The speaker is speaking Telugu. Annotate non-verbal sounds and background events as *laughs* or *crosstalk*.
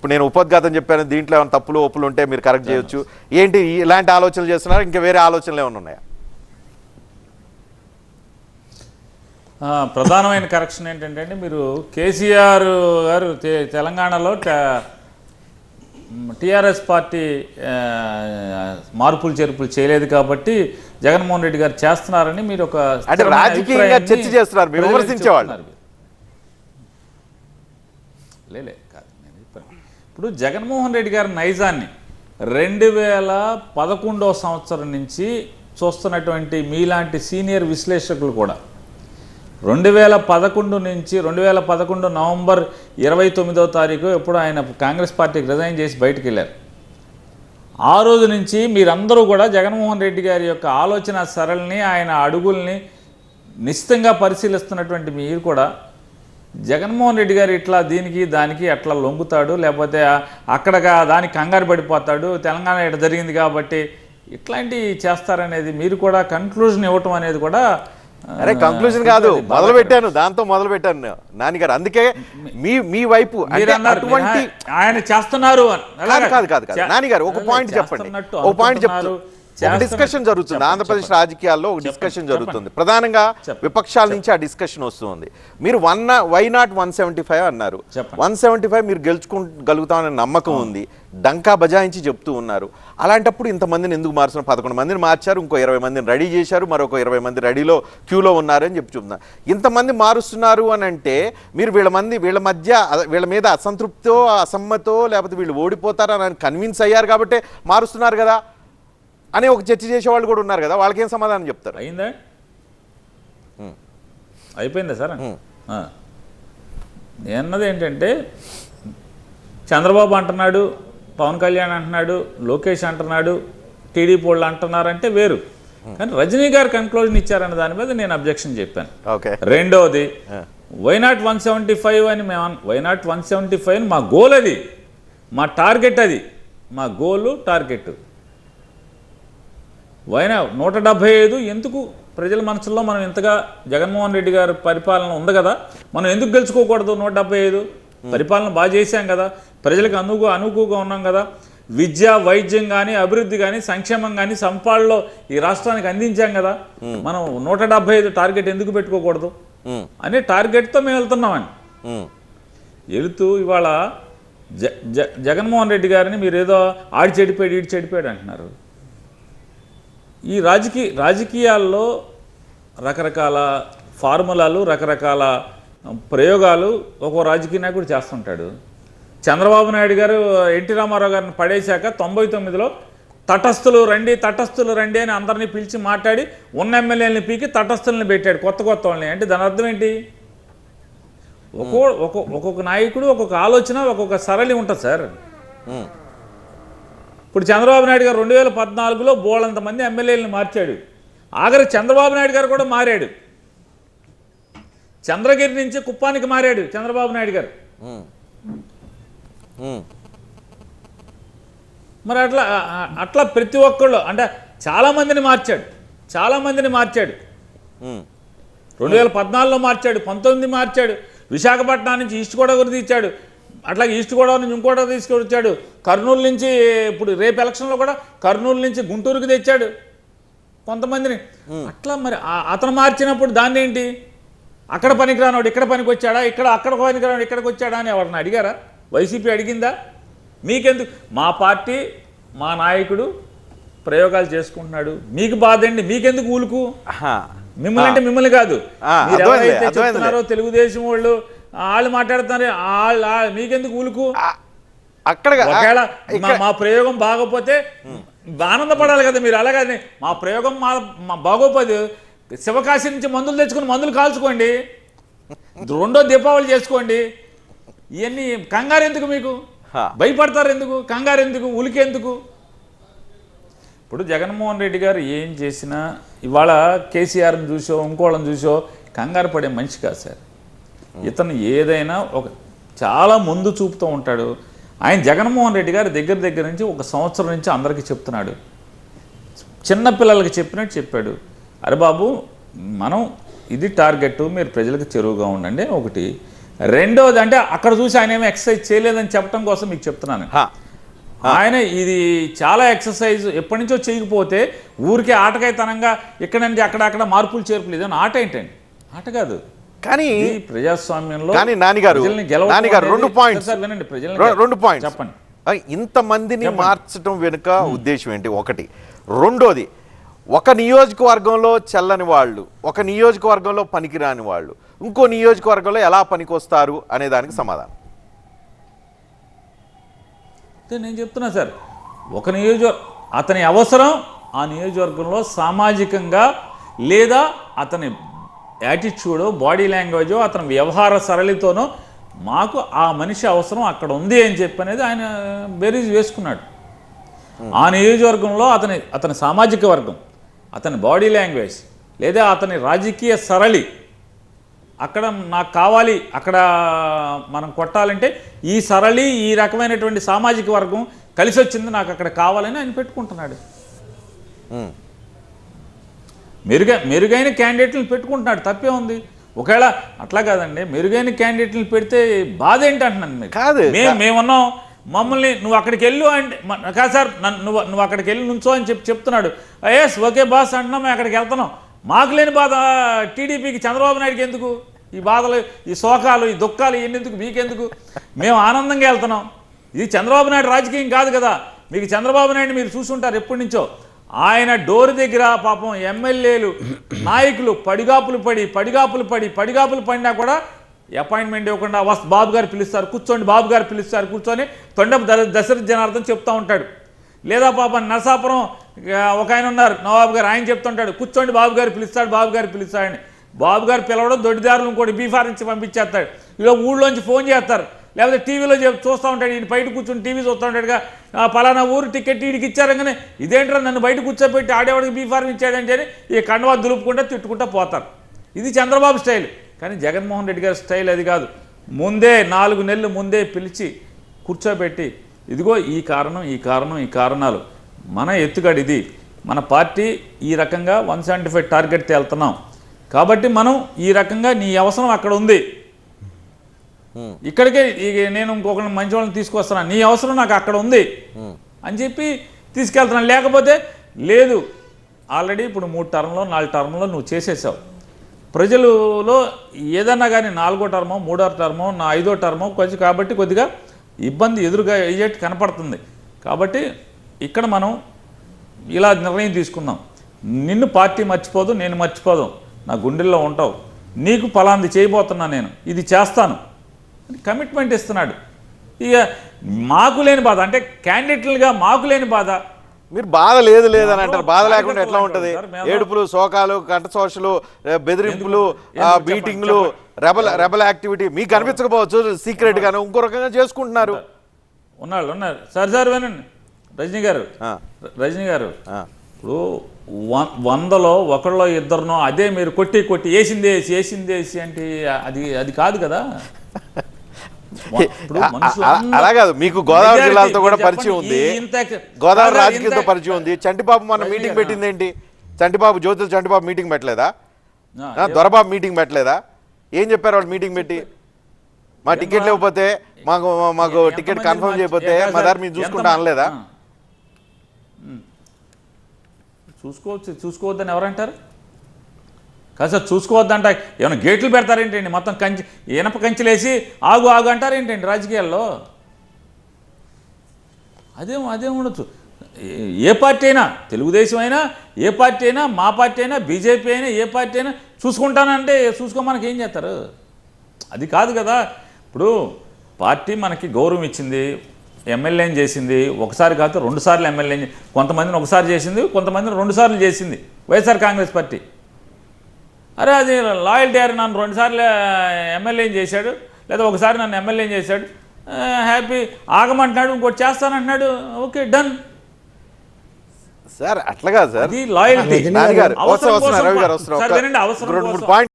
ఇప్పుడు నేను ఉపోద్ఘాతం చెప్పాను దీంట్లో ఏమైనా తప్పులు ఒప్పులు ఉంటే మీరు కరెక్ట్ చేయొచ్చు. ఏంటి ఇలాంటి ఆలోచనలు చేస్తున్నారు? ఇంకా వేరే ఆలోచనలు ఏమైనా ఉన్నాయా? ప్రధానమైన కరెక్షన్ ఏంటంటే అండి, మీరు కేసీఆర్ గారు తెలంగాణలో టీఆర్ఎస్ పార్టీ మార్పులు చేర్పులు చేయలేదు కాబట్టి జగన్మోహన్ రెడ్డి గారు చేస్తున్నారని మీరు ఒక అంటే రాజకీయంగా చర్చ చేస్తున్నారు, విమర్శించేవాళ్ళు. లేలే. ఇప్పుడు జగన్మోహన్ రెడ్డి గారి నైజాన్ని రెండు వేల పదకొండో సంవత్సరం నుంచి చూస్తున్నటువంటి మీలాంటి సీనియర్ విశ్లేషకులు కూడా రెండు వేల పదకొండు నుంచి రెండు వేల పదకొండు నవంబర్ ఇరవై తొమ్మిదవ తారీఖు ఎప్పుడు ఆయన కాంగ్రెస్ పార్టీకి రిజైన్ చేసి బయటకు వెళ్ళారు. ఆ రోజు నుంచి మీరందరూ కూడా జగన్మోహన్ రెడ్డి గారి యొక్క ఆలోచన సరళిని ఆయన అడుగుల్ని నిశ్చితంగా పరిశీలిస్తున్నటువంటి మీరు కూడా జగన్మోహన్ రెడ్డి గారు ఇట్లా దీనికి దానికి అట్లా లొంగుతాడు లేకపోతే అక్కడగా దానికి కంగారు పడిపోతాడు తెలంగాణ ఇట్లా జరిగింది కాబట్టి ఇట్లాంటివి చేస్తారనేది మీరు కూడా కన్క్లూజన్ ఇవ్వటం అనేది కూడా అరే కంక్లూజన్ కాదు మొదలు పెట్టాను దాంతో మొదలు పెట్టాను నాన్నగారు అందుకే మీ మీ వైపు అటువంటి ఆయన చేస్తున్నారు. కాదు. కాదు కాదు నాన్నగారు ఒక పాయింట్ చెప్పండి ఒక పాయింట్ అనుకుంటున్నారు. డిస్కషన్ జరుగుతుంది. ఆంధ్రప్రదేశ్. రాజకీయాల్లో ఒక డిస్కషన్ జరుగుతుంది. ప్రధానంగా. విపక్షాల నుంచి ఆ డిస్కషన్ వస్తుంది. మీరు one why not one seventy five అన్నారు. వన్ సెవెంటీ ఫైవ్ మీరు గెలుచుకోగలుగుతామనే నమ్మకం ఉంది. డంకా బజాయించి చెప్తూ ఉన్నారు. అలాంటప్పుడు ఇంతమందిని ఎందుకు మారుస్తున్నారు? పదకొండు మందిని మార్చారు ఇంకో ఇరవై మందిని రెడీ చేశారు మరొక ఇరవై మంది రెడీలో క్యూలో ఉన్నారు అని చెప్పి చెప్తున్నారు ఇంతమంది మారుస్తున్నారు అని అంటే మీరు వీళ్ళ మంది వీళ్ళ మధ్య వీళ్ళ మీద అసంతృప్తో అసమ్మతో లేకపోతే వీళ్ళు ఓడిపోతారని కన్విన్స్ అయ్యారు కాబట్టి మారుస్తున్నారు కదా. అని ఒక చర్చ చేసేవాళ్ళు కూడా ఉన్నారు కదా వాళ్ళకేం సమాధానం చెప్తారు? అయిందా? అయిపోయిందా సార్. నేనన్నది ఏంటంటే చంద్రబాబు అంటున్నాడు పవన్ కళ్యాణ్ అంటున్నాడు లోకేష్ అంటున్నాడు టీడీపీ వాళ్ళు అంటున్నారంటే వేరు. కానీ రజనీ గారు కన్క్లూజన్ ఇచ్చారన్న దాని మీద నేను అబ్జెక్షన్ చెప్పాను. ఓకే. రెండోది వైనాట్ వన్ సెవెంటీ ఫైవ్ అని మేము వైనాట్ వన్ సెవెంటీ ఫైవ్ అని మా గోల్ అది. మా టార్గెట్ అది. మా గోలు టార్గెట్ వైనా నూట డెబ్బై ఐదు ఎందుకు ప్రజల మనసులో మనం ఇంతగా జగన్మోహన్ రెడ్డి గారి పరిపాలన ఉంది కదా? మనం ఎందుకు గెలుచుకోకూడదు నూట డెబ్బై ఐదు? పరిపాలన బాగా చేశాం కదా. ప్రజలకు అనుగు అనుకుగా ఉన్నాం కదా. విద్య వైద్యం కానీ అభివృద్ధి కానీ సంక్షేమం కానీ సంపాళ్ళలో ఈ రాష్ట్రానికి అందించాం కదా. మనం నూట టార్గెట్ ఎందుకు పెట్టుకోకూడదు? అనే టార్గెట్తో మేము వెళ్తున్నామని వెళుతూ ఇవాళ జ జ జగన్మోహన్ రెడ్డి గారిని మీరు ఏదో ఆడి చెడిపోయాడు ఈడి చెడిపోయాడు అంటున్నారు. ఈ రాజకీయ రాజకీయాల్లో రకరకాల ఫార్ములాలు రకరకాల ప్రయోగాలు ఒక్కో రాజకీయ నాయకుడు చేస్తుంటాడు. చంద్రబాబు నాయుడు గారు ఎన్టీ రామారావు గారిని పడేశాక తొంభై తొమ్మిదిలో తటస్థులు రండి తటస్థులు రండి అని అందరినీ పిలిచి మాట్లాడి ఉన్న ఎమ్మెల్యేలని పీకి తటస్థుల్ని పెట్టాడు కొత్త కొత్త వాళ్ళని. అంటే దాని అర్థం ఏంటి? ఒక్కో ఒక్కొక్క ఒక్కొక్క నాయకుడు ఒక్కొక్క ఆలోచన ఒక్కొక్క సరళి ఉంటుంది సార్. ఇప్పుడు చంద్రబాబు నాయుడు గారు రెండు వేల పద్నాలుగులో బోళంత మంది ఎమ్మెల్యేలను మార్చాడు. ఆఖరి చంద్రబాబు నాయుడు గారు కూడా మారాడు. చంద్రగిరి నుంచి కుప్పానికి మారాడు చంద్రబాబు నాయుడు గారు. మరి అట్లా అట్లా ప్రతి ఒక్కళ్ళు అంటే చాలా మందిని మార్చాడు. చాలా మందిని మార్చాడు. రెండు వేల పద్నాలుగులో మార్చాడు పంతొమ్మిది మార్చాడు విశాఖపట్నం నుంచి ఈస్ట్ గోదావరి తెచ్చాడు అట్లాగే ఈస్ట్ గోదావరి నుంచి ఇంకోటి తీసుకొచ్చాడు కర్నూలు నుంచి ఇప్పుడు రేపు ఎలక్షన్లో కూడా కర్నూలు నుంచి గుంటూరుకి తెచ్చాడు కొంతమందిని. అట్లా మరి అతను మార్చినప్పుడు దాన్ని ఏంటి? అక్కడ పనికిరానోడు ఇక్కడ పనికి వచ్చాడా ఇక్కడ అక్కడ పనికిరానోడు ఇక్కడికి వచ్చాడా అని ఎవరిని అడిగారా? వైసీపీ అడిగిందా? మీకెందుకు? మా పార్టీ మా నాయకుడు ప్రయోగాలు చేసుకుంటున్నాడు. మీకు బాధ అండి మీకెందుకు ఊలుకు. మిమ్మల్ని అంటే మిమ్మల్ని కాదు. తెలుగుదేశం వాళ్ళు వాళ్ళు మాట్లాడుతున్నారు. వాళ్ళు మీకెందుకు ఊలుకు? ఆ- అక్కడ ఒకవేళ మా- ప్రయోగం బాగోపోతే ఆనందపడాలి కదా మీరు. అలాగని మా ప్రయోగం మా బాగోపోదు. శివకాశి నుంచి మందులు తెచ్చుకుని మందులు కాల్చుకోండి. రెండో దీపావళి చేసుకోండి. ఇవన్నీ కంగారు ఎందుకు మీకు. భయపడతారు ఎందుకు? కంగారు ఎందుకు? ఉలికి ఎందుకు ఇప్పుడు జగన్మోహన్ రెడ్డి గారు ఏం చేసినా ఇవాళ కేసీఆర్ని చూసో ఇంకోళ్ళని చూసో కంగారు పడే మనిషి కాదు సార్. ఇతను ఏదైనా ఒక చాలా ముందు చూపుతూ ఉంటాడు. ఆయన జగన్మోహన్ రెడ్డి గారు దగ్గర దగ్గర నుంచి ఒక సంవత్సరం నుంచి అందరికీ చెప్తున్నాడు. చిన్న పిల్లలకి చెప్పినట్టు చెప్పాడు. అరే బాబు మనం ఇది టార్గెట్ మీరు ప్రజలకు చెరువుగా ఉండండి ఒకటి. రెండోది అంటే అక్కడ చూసి ఆయన ఏమో ఎక్సర్సైజ్ చేయలేదని చెప్పడం కోసం మీకు చెప్తున్నాను. హా. ఆయన ఇది చాలా ఎక్సర్సైజ్ ఎప్పటి నుంచో చేయకపోతే ఊరికే ఆటకాయతనంగా ఇక్కడ నుంచి అక్కడ అక్కడ మార్పులు చేర్పులు ఇదని ఆట ఏంటండి? ఆట కాదు. కానీ ప్రజాస్వామ్యంలో కానీ నానిగారు నానిగారు రెండు పాయింట్స్ రెండు పాయింట్స్ చెప్పండి. ఇంతమందిని మార్చడం వెనుక ఉద్దేశం ఏంటి? ఒకటి. రెండోది ఒక నియోజకవర్గంలో చెల్లని వాళ్ళు ఒక నియోజకవర్గంలో పనికిరాని వాళ్ళు ఇంకో నియోజకవర్గంలో ఎలా పనికొస్తారు అనే దానికి సమాధానం. నేను చెప్తున్నా సార్ ఒక నియోజక అతని అవసరం ఆ నియోజకవర్గంలో సామాజికంగా లేదా అతని యాటిట్యూడో బాడీ లాంగ్వేజో అతని వ్యవహార సరళితోనో మాకు ఆ మనిషి అవసరం అక్కడ ఉంది అని చెప్పి అనేది ఆయన బేరీజ్ వేసుకున్నాడు. ఆ నియోజకవర్గంలో అతని అతని సామాజిక వర్గం అతని బాడీ లాంగ్వేజ్ లేదా అతని రాజకీయ సరళి అక్కడ నాకు కావాలి అక్కడ మనం కొట్టాలంటే ఈ సరళి ఈ రకమైనటువంటి సామాజిక వర్గం కలిసి వచ్చింది నాకు అక్కడ కావాలని ఆయన పెట్టుకుంటున్నాడు. ఉమ్. మెరుగై మెరుగైన క్యాండిడేట్లను పెట్టుకుంటున్నాడు. తప్పే ఉంది. ఒకవేళ అట్లా కాదండి. మెరుగైన క్యాండిడేట్లను పెడితే బాధ ఏంటి అంటున్నాను మీకు? కాదు. మేము మేమున్నాం. మమ్మల్ని నువ్వు అక్కడికి వెళ్ళు అంటే కాదు సార్ నన్ను నువ్వు నువ్వు అక్కడికి వెళ్ళి నుంచో అని చెప్పి చెప్తున్నాడు. ఎస్ ఓకే బాస్ అంటున్నాం మేము అక్కడికి వెళ్తున్నాం. మాకు లేని బాధ టీడీపీకి చంద్రబాబు నాయుడుకి ఎందుకు? ఈ బాధలు ఈ శోకాలు ఈ దుఃఖాలు ఇవన్నీ ఎందుకు? మీకెందుకు? మేము ఆనందంగా వెళ్తున్నాం. ఇది చంద్రబాబు నాయుడు రాజకీయం కాదు కదా. మీకు చంద్రబాబు నాయుడు మీరు చూసుంటారు ఎప్పటి నుంచో. ఆయన డోర్ దగ్గర పాపం ఎమ్మెల్యేలు నాయకులు పడిగాపులు పడి పడిగాపులు పడి పడిగాపులు పడినా కూడా అపాయింట్మెంట్ ఇవ్వకుండా వస్ బాబు గారు పిలుస్తారు కూర్చోండి బాబు గారు పిలుస్తారు కూర్చొని తొండ ద దశరథ జనార్దన్ చెప్తా ఉంటాడు. లేదా పాపం నరసాపురం ఒక ఆయన ఉన్నారు నవాబు గారు ఆయన చెప్తుంటాడు కూర్చోండి బాబు గారు పిలుస్తాడు బాబు గారు పిలుస్తాడని బాబు గారు పిలవడం దొడ్డిదారులు ఇంకోటి బీఫార్ నుంచి పంపించేస్తాడు. ఇలా ఊళ్ళోంచి ఫోన్ చేస్తారు. లేకపోతే టీవీలో చూస్తూ ఉంటాడు ఈయన బయట కూర్చొని టీవీ చూస్తూ ఉంటాడుగా పలానా ఊరు టికెట్ వీడికి ఇచ్చారంగానే ఇదేంట్రా నన్ను బయట కూర్చోబెట్టి ఆడేవాడికి బీఫార్మ్ ఇచ్చాడంటే అని ఈ కండవా దులుపుకుంటా తిట్టుకుంటా పోతారు. ఇది చంద్రబాబు స్టైల్. కానీ జగన్మోహన్ రెడ్డి గారి స్టైల్ అది కాదు. ముందే నాలుగు నెలలు ముందే పిలిచి కూర్చోబెట్టి ఇదిగో ఈ కారణం ఈ కారణం ఈ కారణాలు. మన ఎత్తుగడ ఇది. మన పార్టీ ఈ రకంగా వన్ సెవెంటీ ఫైవ్ టార్గెట్తో వెళ్తున్నాం. కాబట్టి మనం ఈ రకంగా నీ అవసరం అక్కడ ఉంది. ఇక్కడికే నేను ఇంకొకరిని మంచి వాళ్ళని తీసుకొస్తున్నా. నీ అవసరం నాకు అక్కడ ఉంది. అని చెప్పి తీసుకెళ్తున్నాను లేకపోతే లేదు. ఆల్రెడీ ఇప్పుడు మూడు టర్మ్లో నాలుగు టర్మ్లో నువ్వు చేసేసావు. ప్రజలలో ఏదన్నా కానీ నాలుగో టర్మో మూడో టర్మో నా ఐదో టర్మో కొంచెం కాబట్టి కొద్దిగా ఇబ్బంది ఎదురుగా అయ్యేట్టు కనపడుతుంది. కాబట్టి ఇక్కడ మనం ఇలా నిర్ణయం తీసుకుందాం. నిన్ను పార్టీ మర్చిపోదు నేను మర్చిపోదు. నా గుండెల్లో ఉంటావు. నీకు ఫలాంది చేయబోతున్నా నేను. ఇది చేస్తాను. కమిట్మెంట్ ఇస్తున్నాడు. ఇక మాకు లేని బాధ అంటే క్యాండిడేట్లుగా మాకు లేని బాధ. మీరు బాధ లేదు లేదని అంటారు. బాధ లేకుండా ఎట్లా ఉంటది? ఏడుపులు శోకాలు కంట శోషలు ఏ, బెదిరింపులు? బీటింగ్లు రెబల్ రెబల్ యాక్టివిటీ మీకు అనిపించకపోవచ్చు. సీక్రెట్ గాను ఇంకో రకంగా చేసుకుంటున్నారు. ఉన్నాళ్ళు ఉన్నారు. సార్ సార్ వినండి. రజనీ గారు రజనీ గారు. ఇప్పుడు వందలో ఒకళ్ళో ఇద్దరినో అదే మీరు కొట్టి కొట్టి వేసింది వేసి వేసింది వేసి అంటే అది అది కాదు కదా? *laughs* అలా కాదు మీకు గోదావరి జిల్లాలతో కూడా మీరు పరిచయం ఉంది. గోదావరి రాజకీయంతో పరిచయం ఉంది. చంటిబాబు మన మీటింగ్ పెట్టింది ఏంటి చంటిబాబు జ్యోతుల చంటిబాబు మీటింగ్ పెట్టలేదా? దొరబాబు మీటింగ్ పెట్టలేదా? ఏం చెప్పారు వాళ్ళు మీటింగ్ పెట్టి? మా టికెట్ లేకపోతే మాకు మాకు టికెట్ కన్ఫర్మ్ చేయకపోతే మా దారి మేము చూసుకుంటా అనలేదా. చూసుకోవచ్చు చూసుకోవద్దని ఎవరంటారు? కాదు చూసుకోవద్దంట. ఏమైనా గేట్లు పెడతారేంటండి? మొత్తం కంచి ఇనప కంచెలేసి ఆగు ఆగు అంటారేంటండి రాజకీయాల్లో? అదేం అదేం ఉండొచ్చు. ఏ- పార్టీ అయినా తెలుగుదేశం అయినా ఏ పార్టీ అయినా మా పార్టీ అయినా బీజేపీ అయినా ఏ పార్టీ అయినా చూసుకుంటానంటే చూసుకోమనకి ఏం చేస్తారు? అది కాదు కదా. ఇప్పుడు పార్టీ మనకి గౌరవం ఇచ్చింది ఎమ్మెల్యేని చేసింది ఒకసారి కాదు రెండు సార్లు ఎమ్మెల్యేని కొంతమందిని ఒకసారి చేసింది కొంతమందిని రెండు సార్లు చేసింది. YSR Congress party. అరే అది లాయల్టీ అని నన్ను రెండుసార్లు ఎమ్మెల్యేని చేశాడు. లేదా ఒకసారి నన్ను ఎమ్మెల్యేని చేశాడు. హ్యాపీ. ఆగమంటున్నాడు ఇంకోటి చేస్తానంటున్నాడు. Okay done. సార్ అట్లా కాదు సార్. లాయల్టీ. అవసరం